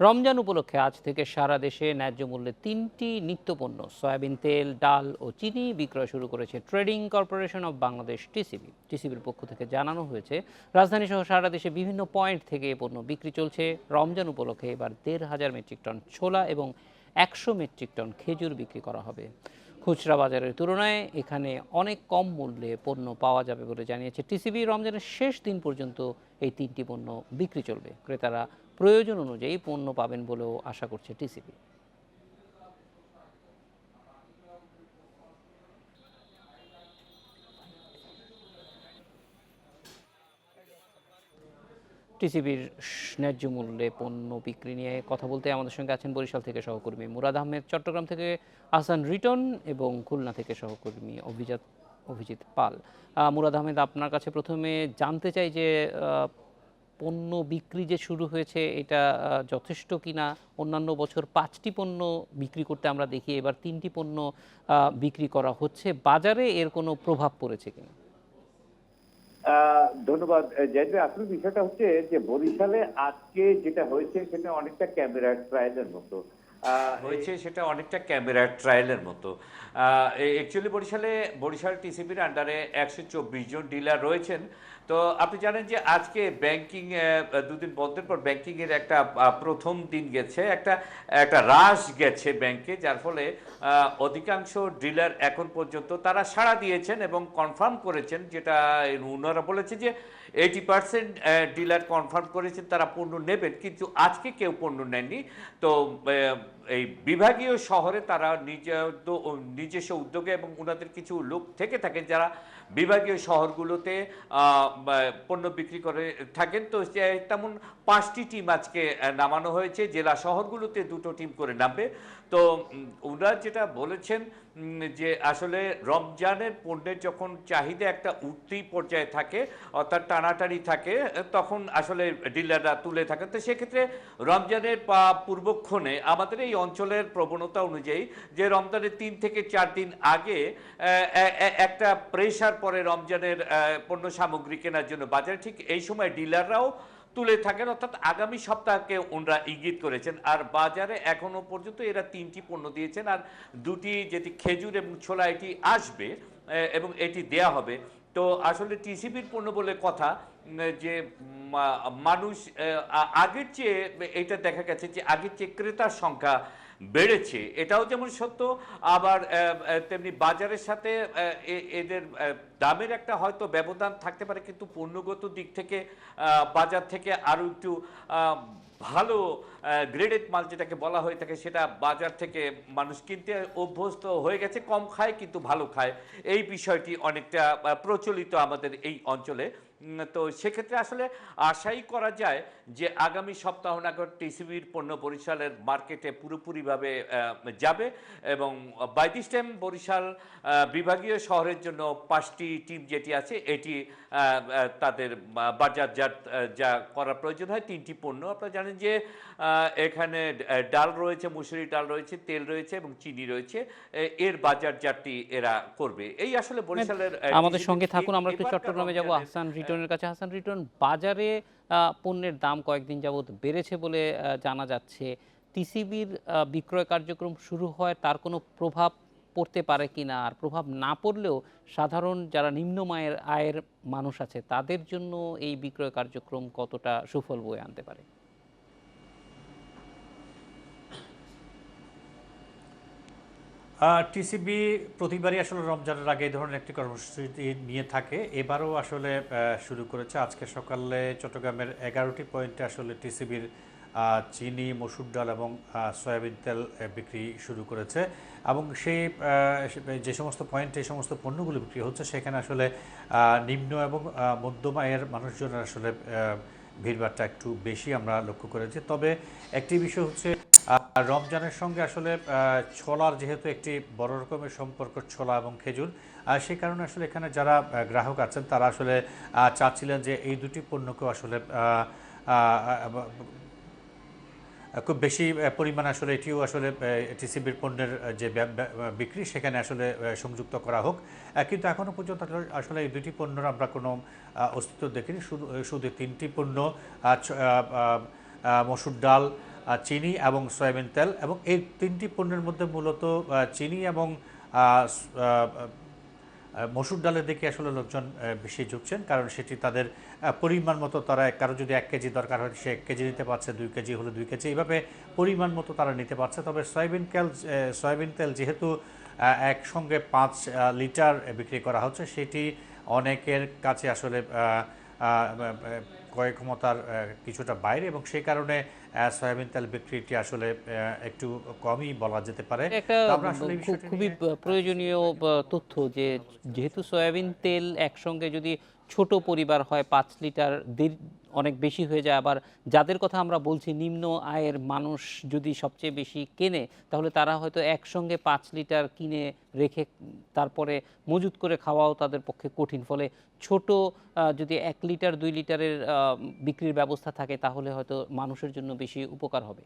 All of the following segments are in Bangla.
রমজান উপলক্ষে আজ থেকে সারা দেশে ন্যায্য মূল্যে তিনটি নিত্যপণ্য, সয়াবিন তেল, ডাল ও চিনি বিক্রয় শুরু করেছে trading corporation of Bangladesh TCB. টিসিবির পক্ষ থেকে জানানো হয়েছে রাজধানী সহ সারা দেশে বিভিন্ন পয়েন্ট থেকে এ পণ্য বিক্রি চলছে। রমজান উপলক্ষে এবার দেড় হাজার মেট্রিক টন ছোলা এবং একশো মেট্রিক টন খেজুর বিক্রি করা হবে। খুচরা বাজারের তুলনায় এখানে অনেক কম মূল্যে পণ্য পাওয়া যাবে বলে জানিয়েছে টিসিবি। রমজানের শেষ দিন পর্যন্ত এই তিনটি পণ্য বিক্রি চলবে। ক্রেতারা প্রয়োজন অনুযায়ী পণ্য পাবেন বলেও আশা করছে টিসিবি। টিসিবির ন্যায্য মূল্যে পণ্য বিক্রি নিয়ে কথা বলতে আমাদের সঙ্গে আছেন বরিশাল থেকে সহকর্মী মুরাদ আহমেদ, চট্টগ্রাম থেকে আসান রিটন এবং খুলনা থেকে সহকর্মী অভিজাত অভিজিৎ পাল। মুরাদ আহমেদ, আপনার কাছে প্রথমে জানতে চাই যে পণ্য বিক্রি যে শুরু হয়েছে, এটা যথেষ্ট কিনা? অন্যান্য বছর পাঁচটি পণ্য বিক্রি করতে আমরা দেখি, এবার তিনটি পণ্য বিক্রি করা হচ্ছে। বাজারে এর কোনো প্রভাব পড়েছে কিনা? ধন্যবাদ। জাহিদ আসলে বিষয়টা হচ্ছে যে বরিশালে আজকে যেটা হয়েছে সেটা অনেকটা ক্যামেরা ট্রায়ালের মতো। হয়েছে সেটা অনেকটা ক্যামেরা ট্রায়ালের মতো। অ্যাকচুয়ালি বরিশালে বরিশাল টিসিবির আন্ডারে একশো চব্বিশ জন ডিলার রয়েছেন। তো আপনি জানেন যে আজকে ব্যাংকিং দুদিন বন্ধের পর ব্যাংকিং এর একটা প্রথম দিন গেছে। একটা একটা হ্রাস গেছে ব্যাংকে যার ফলে অধিকাংশ ডিলার এখন পর্যন্ত তারা সাড়া দিয়েছেন এবং কনফার্ম করেছেন যেটা ওনারা বলেছে যে এইটি পার্সেন্ট ডিলার কনফার্ম করেছেন, তারা পণ্য নেবেন, কিন্তু আজকে কেউ পণ্য নেননি। তো এই বিভাগীয় শহরে তারা নিজ নিজস্ব উদ্যোগে এবং ওনাদের কিছু লোক থেকে থাকেন যারা বিভাগীয় শহরগুলোতে পণ্য বিক্রি করে থাকেন। তো তেমন পাঁচটি টিম আজকে নামানো হয়েছে। জেলা শহরগুলোতে দুটো টিম করে নামবে। তো ওনারা যেটা বলেছেন যে আসলে রমজানের পণ্যের যখন চাহিদা একটা উঠতি পর্যায়ে থাকে, অর্থাৎ টানাটানি থাকে, তখন আসলে ডিলাররা তুলে থাকে। তো সেক্ষেত্রে রমজানের পা পূর্বক্ষণে আমাদের এই অঞ্চলের প্রবণতা অনুযায়ী যে রমজানের তিন থেকে চার দিন আগে একটা প্রেশার পরে রমজানের পণ্য সামগ্রী কেনার জন্য বাজারে, ঠিক এই সময় ডিলাররাও তুলে থাকেন, অর্থাৎ আগামী সপ্তাহকে ওনারা ইঙ্গিত করেছেন। আর বাজারে এখনও পর্যন্ত এরা তিনটি পণ্য দিয়েছেন, আর দুটি যেটি খেজুর এবং ছোলা, এটি আসবে এবং এটি দেয়া হবে। তো আসলে টিসিবির পণ্য বলে কথা যে মানুষ আগের চেয়ে এটা দেখা গেছে যে আগের চেয়ে ক্রেতার সংখ্যা বেড়েছে, এটাও যেমন সত্য, আবার তেমনি বাজারের সাথে এদের দামের একটা হয়তো ব্যবধান থাকতে পারে, কিন্তু পণ্যগত দিক থেকে বাজার থেকে আরও একটু ভালো গ্রেডেড মাল যেটাকে বলা হয়ে থাকে, সেটা বাজার থেকে মানুষ কিনতে অভ্যস্ত হয়ে গেছে, কম খায় কিন্তু ভালো খায়। এই বিষয়টি অনেকটা প্রচলিত আমাদের এই অঞ্চলে। তো সেক্ষেত্রে আসলে আশাই করা যায় যে আগামী সপ্তাহ নাগাদ টিসিবির পণ্য বরিশালের মার্কেটে পুরোপুরিভাবে যাবে এবং বাই দিস টাইম বরিশাল বিভাগীয় শহরের জন্য পাঁচটি টিম যেটি আছে এটি তাদের বাজারজাত যা করার প্রয়োজন হয় তিনটি পণ্য। আপনারা জানেন যে এখানে ডাল রয়েছে মুসুরি ডাল রয়েছে তেল রয়েছে এবং চিনি রয়েছে এর বাজারজাতটি এরা করবে। এই আসলে বরিশালের আমাদের সঙ্গে থাকুন আমরা একটু চট্টগ্রামে যাব। রমজানের- হাসান রিটনের কাছে হাসান রিটন বাজারে পণ্যের দাম কয়েকদিন যাবৎ বেড়েছে বলে জানা যাচ্ছে। টিসিবির বিক্রয় কার্যক্রম শুরু হয় তার কোনো প্রভাব পড়তে পারে কি না? আর প্রভাব না পড়লেও সাধারণ যারা নিম্ন মায়ের, আয়ের মানুষ আছে, তাদের জন্য এই বিক্রয় কার্যক্রম কতটা সুফল বয়ে আনতে পারে? টিসিবি প্রতিবারই আসলে রমজানের আগে এই ধরনের একটি কর্মসূচি নিয়ে থাকে। এবারও আসলে শুরু করেছে। আজকে সকালে চট্টগ্রামের এগারোটি পয়েন্টে আসলে টিসিবির চিনি, মসুর ডাল এবং সয়াবিন তেল বিক্রি শুরু করেছে। এবং সেই যে সমস্ত পয়েন্টে এই সমস্ত পণ্যগুলো বিক্রি হচ্ছে, সেখানে আসলে নিম্ন এবং মধ্যম আয়ের মানুষজনের আসলে ভিড়ভাড়টা একটু বেশি আমরা লক্ষ্য করেছি। তবে একটি বিষয় হচ্ছে রমজানের সঙ্গে আসলে ছোলার যেহেতু একটি বড় রকমের সম্পর্ক, ছোলা এবং খেজুর সেই কারণে আসলে এখানে যারা গ্রাহক আছেন, তারা আসলে চাচ্ছিলেন যে এই দুটি পণ্যকেও আসলে খুব বেশি পরিমাণ আসলে এটিও আসলে টিসিবির পণ্যের যে বিক্রি, সেখানে আসলে সংযুক্ত করা হোক। কিন্তু এখনও পর্যন্ত আসলে- এই দুটি পণ্যের আমরা কোনো অস্তিত্ব দেখিনি। শুধু শুধু তিনটি পণ্য মসুর ডাল চিনি এবং সয়াবিন তেল এবং এই তিনটি পণ্যের মধ্যে মূলত চিনি এবং মসুর ডালের দিকে আসলে লোকজন বেশি ঝুঁকছেন কারণ সেটি তাদের পরিমাণ মতো তারা কারও যদি এক কেজি দরকার হয় সে এক কেজি নিতে পারছে, দুই কেজি হলে দুই কেজি, এইভাবে পরিমাণ মতো তারা নিতে পারছে। তবে সয়াবিন তেল সয়াবিন তেল যেহেতু একসঙ্গে পাঁচ লিটার বিক্রি করা হচ্ছে, সেটি অনেকের কাছে আসলে ক্রয় ক্ষমতার কিছুটা বাইরে এবং সেই কারণে সয়াবিন তেল বিক্রিটি আসলে একটু কমই বলা যেতে পারে। খুবই প্রয়োজনীয় তথ্য যে যেহেতু সয়াবিন তেল একসঙ্গে যদি ছোট পরিবার হয় পাঁচ লিটার অনেক বেশি হয়ে যায়। আবার যাদের কথা আমরা বলছি নিম্ন আয়ের মানুষ যদি সবচেয়ে বেশি কেনে তাহলে তারা হয়তো একসঙ্গে পাঁচ লিটার কিনে রেখে তারপরে মজুত করে খাওয়াও তাদের পক্ষে কঠিন। ফলে ছোট যদি এক লিটার দুই লিটারের বিক্রির ব্যবস্থা থাকে তাহলে হয়তো মানুষের জন্য বেশি উপকার হবে।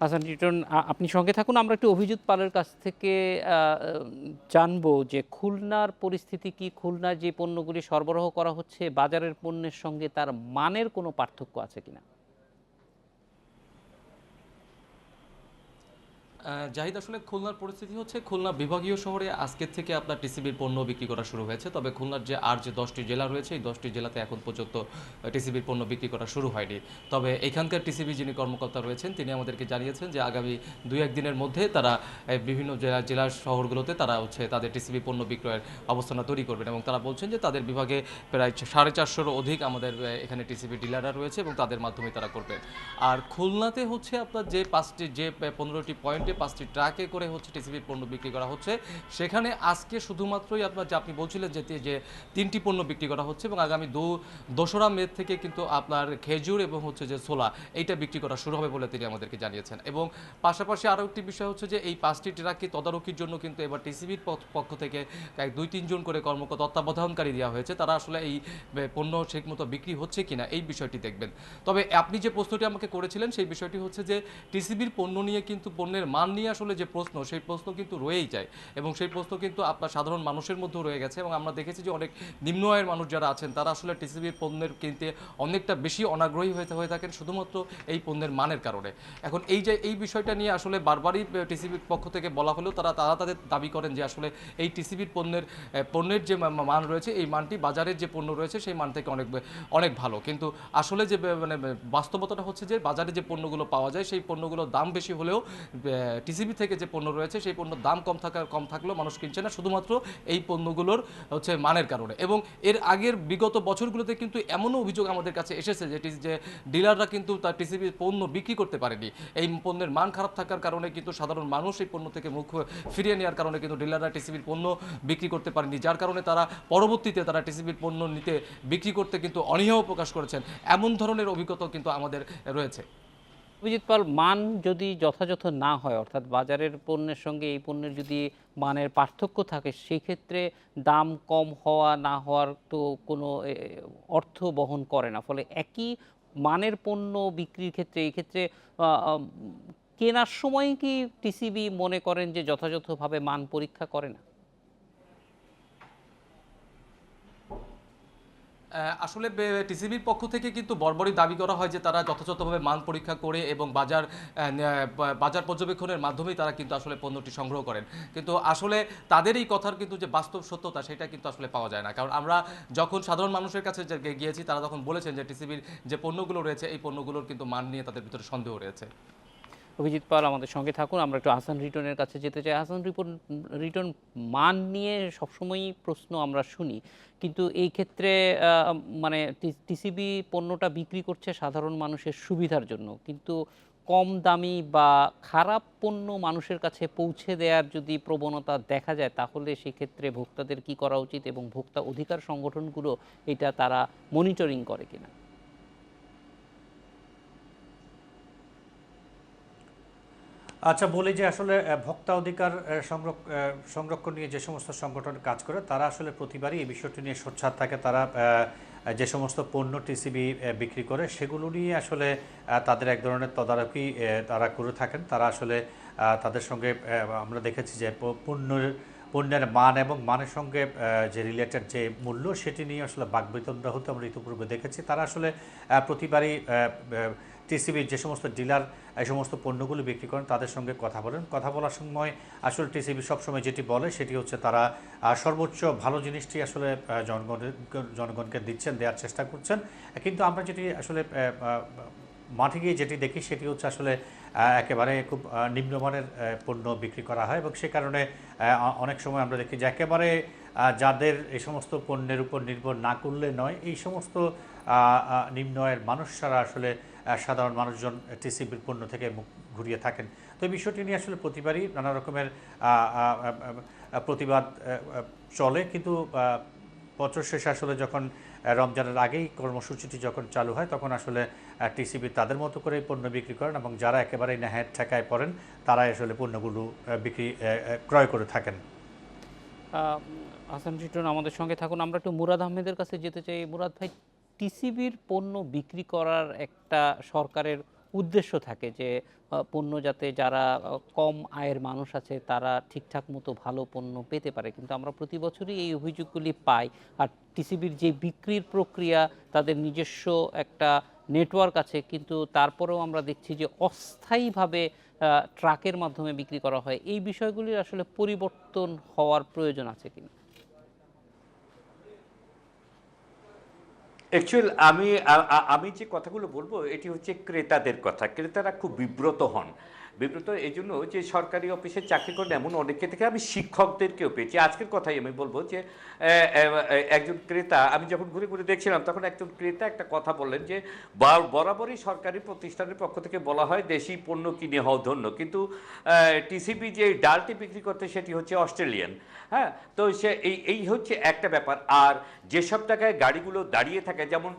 হাসান রিটন আপনি সঙ্গে থাকুন, আমরা একটু অভিজিৎ পালের কাছ থেকে জানব যে খুলনার পরিস্থিতি কি? খুলনার যে পণ্যগুলি সরবরাহ করা হচ্ছে, বাজারের পণ্যের সঙ্গে তার মানের কোনো পার্থক্য আছে কিনা? জাহিদ, আসলে খুলনার পরিস্থিতি হচ্ছে খুলনা বিভাগীয় শহরে আজকের থেকে আপনার টিসিবির পণ্য বিক্রি করা শুরু হয়েছে। তবে খুলনার যে আর যে দশটি জেলা রয়েছে, এই দশটি জেলাতে এখন পর্যন্ত টিসিবির পণ্য বিক্রি করা শুরু হয়নি। তবে এখানকার টিসিবি যিনি কর্মকর্তা রয়েছেন, তিনি আমাদেরকে জানিয়েছেন যে আগামী দুই একদিনের মধ্যে তারা বিভিন্ন জেলা, জেলার শহরগুলোতে তারা হচ্ছে তাদের টিসিবি পণ্য বিক্রয়ের অবস্থানা তৈরি করবেন এবং তারা বলছেন যে তাদের বিভাগে প্রায় সাড়ে চারশোর অধিক আমাদের এখানে টিসিবি ডিলাররা রয়েছে এবং তাদের মাধ্যমে তারা করবেন আর খুলনাতে হচ্ছে আপনার যে পাঁচটি, যে পনেরোটি পয়েন্টে পাঁচটি ট্রাকে করে হচ্ছে টিসিবির পণ্য বিক্রি করা হচ্ছে। সেখানে আজকে শুধুমাত্রই আপনার যে আপনি বলছিলেন যে তিনটি পণ্য বিক্রি করা হচ্ছে এবং আগামী দু দোসরা মে থেকে কিন্তু আপনার খেজুর এবং হচ্ছে যে ছোলা এইটা বিক্রি করা শুরু হবে বলে তিনি আমাদেরকে জানিয়েছেন। এবং পাশাপাশি আরও একটি বিষয় হচ্ছে যে এই পাঁচটি ট্রাককে তদারকির জন্য কিন্তু এবার টিসিবির পক্ষ থেকে এক দুই তিনজন করে কর্মকর্তা তত্ত্বাবধানকারী দেওয়া হয়েছে। তারা আসলে এই পণ্য ঠিক মতো বিক্রি হচ্ছে কিনা এই বিষয়টি দেখবেন। তবে আপনি যে প্রশ্নটি আমাকে করেছিলেন সেই বিষয়টি হচ্ছে যে টিসিবির পণ্য নিয়ে কিন্তু পণ্যের মান নিয়ে আসলে যে প্রশ্ন, সেই প্রশ্ন কিন্তু রয়েই যায়। এবং সেই প্রশ্ন কিন্তু আপনার সাধারণ মানুষের মধ্যেও রয়ে গেছে এবং আমরা দেখেছি যে অনেক নিম্ন আয়ের মানুষ যারা আছেন, তারা আসলে টিসিবির পণ্যের কিনতে অনেকটা বেশি অনাগ্রহী হয়ে হয়ে থাকেন শুধুমাত্র এই পণ্যের মানের কারণে। এখন এই যে, এই বিষয়টা নিয়ে আসলে বারবারই টিসিবির পক্ষ থেকে বলা হলেও তারা তারা তাদের দাবি করেন যে আসলে এই টিসিবির পণ্যের পণ্যের যে মান রয়েছে, এই মানটি বাজারের যে পণ্য রয়েছে, সেই মান থেকে অনেক অনেক ভালো। কিন্তু আসলে যে মানে বাস্তবতাটা হচ্ছে যে, বাজারে যে পণ্যগুলো পাওয়া যায়, সেই পণ্যগুলোর দাম বেশি হলেও টিসিবি থেকে যে পণ্য রয়েছে, সেই পণ্যের দাম কম থাকার কম থাকলেও মানুষ কিনছে না। শুধুমাত্র এই পণ্যগুলোর, হচ্ছে, মানের কারণে। এবং এর আগের বিগত বছরগুলোতে কিন্তু এমনও অভিযোগ আমাদের কাছে এসেছে যে যে ডিলাররা কিন্তু তার টিসিবি পণ্য বিক্রি করতে পারেনি। এই পণ্যের মান খারাপ থাকার কারণে কিন্তু সাধারণ মানুষ এই পণ্য থেকে মুখ ফিরিয়ে নেওয়ার কারণে কিন্তু ডিলাররা টিসিবির পণ্য বিক্রি করতে পারেনি। যার কারণে তারা পরবর্তীতে তারা টিসিবির পণ্য নিতে বিক্রি করতে কিন্তু অনীহাও প্রকাশ করেছেন। এমন ধরনের অভিজ্ঞতা কিন্তু আমাদের রয়েছে। অভিজিৎ পাল, মান যদি যথাযথ না হয়, অর্থাৎ বাজারের পণ্যের সঙ্গে এই পণ্যের যদি মানের পার্থক্য থাকে সেই ক্ষেত্রে দাম কম হওয়া না হওয়ার তো কোনো অর্থ বহন করে না। ফলে একই মানের পণ্য বিক্রির ক্ষেত্রে এই ক্ষেত্রে কেনার সময় কি টিসিবি মনে করেন যে যথাযথভাবে মান পরীক্ষা করে না? আসলে টিসিবির পক্ষ থেকে কিন্তু বরাবরই দাবি করা হয় যে তারা যথাযথভাবে মান পরীক্ষা করে এবং বাজার বাজার পর্যবেক্ষণের মাধ্যমেই তারা কিন্তু আসলে পণ্যটি সংগ্রহ করেন। কিন্তু আসলে তাদের এই কথার কিন্তু যে বাস্তব সত্যতা, সেটা কিন্তু আসলে পাওয়া যায় না। কারণ আমরা যখন সাধারণ মানুষের কাছে গিয়েছি, তারা তখন বলেছেন যে টিসিবির যে পণ্যগুলো রয়েছে, এই পণ্যগুলোর কিন্তু মান নিয়ে তাদের ভিতরে সন্দেহ রয়েছে। অভিজিৎ পাল আমাদের সঙ্গে থাকুন। আমরা একটু হাসান রিটনের কাছে যেতে চাই। হাসান রিপন, রিটন মান নিয়ে সবসময়ই প্রশ্ন আমরা শুনি। কিন্তু এই ক্ষেত্রে মানে টিসিবি পণ্যটা বিক্রি করছে সাধারণ মানুষের সুবিধার জন্য। কিন্তু কম দামি বা খারাপ পণ্য মানুষের কাছে পৌঁছে দেওয়ার যদি প্রবণতা দেখা যায়, তাহলে সেক্ষেত্রে ভোক্তাদের কি করা উচিত এবং ভোক্তা অধিকার সংগঠনগুলো এটা তারা মনিটরিং করে কিনা? আচ্ছা বলি যে আসলে ভোক্তা অধিকার সংরক্ষণ নিয়ে যে সমস্ত সংগঠন কাজ করে, তারা আসলে প্রতিবারই এই বিষয়টি নিয়ে সোচ্চার থাকে। তারা যে সমস্ত পণ্য টিসিবি বিক্রি করে, সেগুলো নিয়ে আসলে তাদের এক ধরনের তদারকি তারা করে থাকেন। তারা আসলে তাদের সঙ্গে আমরা দেখেছি যে পণ্যের পণ্যের মান এবং মানের সঙ্গে যে রিলেটেড যে মূল্য, সেটি নিয়ে আসলে বাকবিতণ্ডা হতে আমরা ইতিপূর্বে দেখেছি। তারা আসলে প্রতিবারই টিসিবির যে সমস্ত ডিলার এই সমস্ত পণ্যগুলো বিক্রি করেন তাদের সঙ্গে কথা বলেন। কথা বলার সময় আসলে টিসিবি সবসময় যেটি বলে সেটি হচ্ছে তারা সর্বোচ্চ ভালো জিনিসটি আসলে জনগণের জনগণকে দিচ্ছেন দেওয়ার চেষ্টা করছেন। কিন্তু আমরা যেটি আসলে মাঠে গিয়ে যেটি দেখি সেটি হচ্ছে আসলে একেবারে খুব নিম্নমানের পণ্য বিক্রি করা হয় এবং সে কারণে অনেক সময় আমরা দেখি যে একেবারে যাদের এই সমস্ত পণ্যের উপর নির্ভর না করলে নয় এই সমস্ত আহ, আহ, নিম্ন আয়ের মানুষ ছাড়া আসলে সাধারণ মানুষজন টিসিবির পণ্য থেকে মুখ ঘুরিয়ে থাকেন। তো এই বিষয়টি নিয়ে আসলে প্রতিবারই নানা রকমের প্রতিবাদ চলে। কিন্তু বছর শেষে আসলে যখন রমজানের আগেই কর্মসূচিটি যখন চালু হয়, তখন আসলে টিসিবি তাদের মতো করে পণ্য বিক্রি করেন এবং যারা একেবারেই নেহায় ঠেকায় পড়েন, তারাই আসলে পণ্যগুলো বিক্রি ক্রয় করে থাকেন। হাসান রিটন আমাদের সঙ্গে থাকুন। আমরা একটু মুরাদ আহমেদের কাছে যেতে চাই। মুরাদ ভাই টিসিবির পণ্য বিক্রি করার একটা সরকারের উদ্দেশ্য থাকে যে পণ্য যাতে যারা কম আয়ের মানুষ আছে তারা ঠিকঠাক মতো ভালো পণ্য পেতে পারে। কিন্তু আমরা প্রতি বছরই এই অভিযোগগুলি পাই। আর টিসিবির যে বিক্রির প্রক্রিয়া, তাদের নিজস্ব একটা নেটওয়ার্ক আছে, কিন্তু তারপরেও আমরা দেখছি যে অস্থায়ীভাবে ট্রাকের মাধ্যমে বিক্রি করা হয়। এই বিষয়গুলির আসলে পরিবর্তন হওয়ার প্রয়োজন আছে কিনা? অ্যাকচুয়াল আমি আমি যে কথাগুলো বলব এটি হচ্ছে ক্রেতাদের কথা। ক্রেতারা খুব বিব্রত হন। বিব্রত এই জন্য যে সরকারি অফিসে চাকরি করেন এমন অনেকে থেকে আমি শিক্ষকদেরকেও পেয়েছি। আজকের কথাই আমি বলব যে একজন ক্রেতা, আমি যখন ঘুরে ঘুরে দেখছিলাম, তখন একজন ক্রেতা একটা কথা বললেন যে বার- বরাবরই সরকারি প্রতিষ্ঠানের পক্ষ থেকে বলা হয় দেশি পণ্য কিনে হও ধন্য। কিন্তু টিসিবি যে ডালটি বিক্রি করতে সেটি হচ্ছে অস্ট্রেলিয়ান। হ্যাঁ তো সে, এই এই হচ্ছে একটা ব্যাপার। আর যেসব টাকায় গাড়িগুলো দাঁড়িয়ে থাকে, যেমন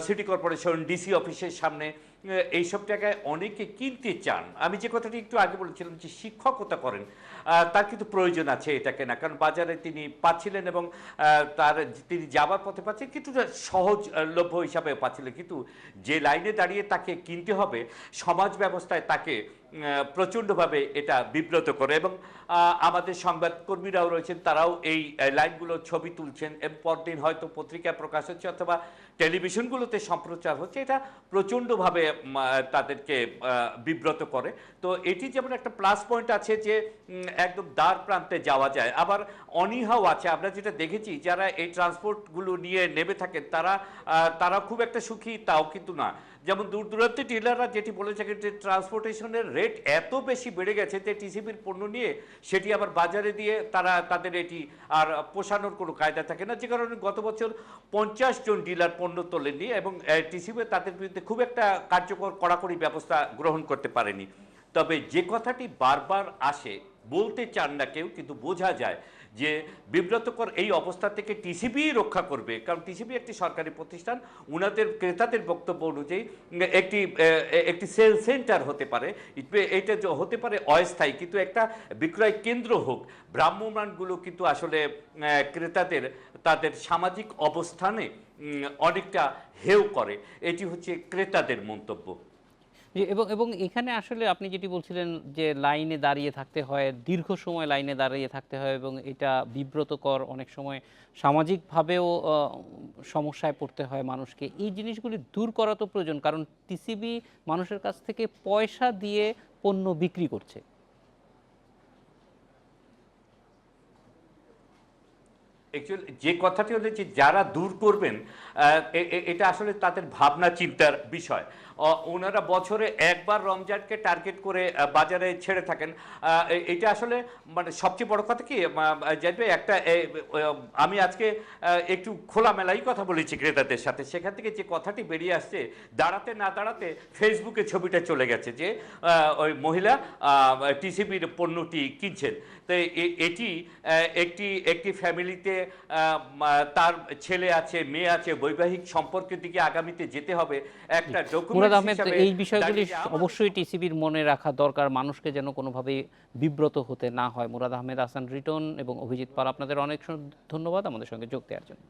সিটি কর্পোরেশন, ডিসি অফিসের সামনে এইসব টাকায় অনেকে কিনতে চান। আমি যে কথাটি একটু আগে বলেছিলাম যে শিক্ষকতা করেন তার কিন্তু প্রয়োজন আছে এটা কেনা কারণ বাজারে তিনি পাচ্ছিলেন এবং তার তিনি যাবার পথে পাচ্ছেন, কিন্তু সহজ লভ্য হিসাবে পাচ্ছিলেন। কিন্তু যে লাইনে দাঁড়িয়ে তাকে কিনতে হবে, সমাজ ব্যবস্থায় তাকে প্রচণ্ডভাবে এটা বিব্রত করে এবং আমাদের সংবাদকর্মীরাও রয়েছেন, তারাও এই লাইনগুলোর ছবি তুলছেন এবং পরদিন হয়তো পত্রিকায় প্রকাশ হচ্ছে অথবা টেলিভিশনগুলোতে সম্প্রচার হচ্ছে, এটা প্রচণ্ডভাবে তাদেরকে বিব্রত করে। তো এটি যেমন একটা প্লাস পয়েন্ট আছে যে একদম দ্বার প্রান্তে যাওয়া যায়। আবার অনীহাও আছে, আমরা যেটা দেখেছি, যারা এই ট্রান্সপোর্টগুলো নিয়ে নেমে থাকেন, তারা তারা খুব একটা সুখী, তাও কিন্তু না। যেমন দূর দূরান্তে ডিলাররা যেটি বলে থাকেন যে ট্রান্সপোর্টেশনের রেট এত বেশি বেড়ে গেছে যে টিসিবির পণ্য নিয়ে সেটি আবার বাজারে দিয়ে তারা তাদের এটি আর পোষানোর কোনো কায়দা থাকে না। যে কারণে গত বছর পঞ্চাশ জন ডিলার পণ্য তোলেননি এবং টিসিবি তাদের বিরুদ্ধে খুব একটা কার্যকর কড়াকড়ি ব্যবস্থা গ্রহণ করতে পারেনি। তবে যে কথাটি বারবার আসে, বলতে চান না কেউ, কিন্তু বোঝা যায় যে বিব্রতকর এই অবস্থা থেকে টিসিবি রক্ষা করবে, কারণ টিসিবি একটি সরকারি প্রতিষ্ঠান, উনাদের ক্রেতাদের বক্তব্য অনুযায়ী একটি একটি সেল সেন্টার হতে পারে এটা হতে পারে অস্থায়ী, কিন্তু একটা বিক্রয় কেন্দ্র হোক ভ্রাম্যমানগুলো কিন্তু আসলে ক্রেতাদের, তাদের সামাজিক অবস্থানে অনেকটা হেও করে, এটি হচ্ছে ক্রেতাদের মন্তব্য। যে এবং এবং এখানে আসলে আপনি যেটি বলছিলেন যে লাইনে দাঁড়িয়ে থাকতে হয়, দীর্ঘ সময় লাইনে দাঁড়িয়ে থাকতে হয় এবং এটা বিব্রতকর অনেক সময় সামাজিকভাবেও সমস্যায় পড়তে হয় মানুষকে। এই জিনিসগুলি দূর করা তো প্রয়োজন, কারণ টিসিবি মানুষের কাছ থেকে পয়সা দিয়ে পণ্য বিক্রি করছে। অ্যাকচুয়ালি যে কথাটি হলো যে যারা দূর করবেন এটা আসলে তাদের ভাবনা চিন্তার বিষয়। ওনারা বছরে একবার রমজানকে টার্গেট করে বাজারে ছেড়ে থাকেন। এটা আসলে মানে সবচেয়ে বড় কথা কি জানবে একটা আমি আজকে একটু খোলামেলাই কথা বলেছি ক্রেতাদের সাথে। সেখান থেকে যে কথাটি বেরিয়ে আসছে দাঁড়াতে না দাঁড়াতে ফেসবুকে ছবিটা চলে গেছে যে ওই মহিলা টিসিবির পণ্যটি কিনছেন। তো এটি একটি একটি ফ্যামিলিতে তার ছেলে আছে মেয়ে আছে বৈবাহিক সম্পর্কের দিকে আগামীতে যেতে হবে। একটা মুরাদ আহমেদ এই বিষয়গুলি অবশ্যই টিসিবির মনে রাখা দরকার মানুষকে যেন কোনোভাবেই বিব্রত হতে না হয়। মুরাদ আহমেদ আসান রিটন এবং অভিজিৎ পাল আপনাদের অনেক ধন্যবাদ। আমাদের সঙ্গে যোগ দেওয়ার জন্য।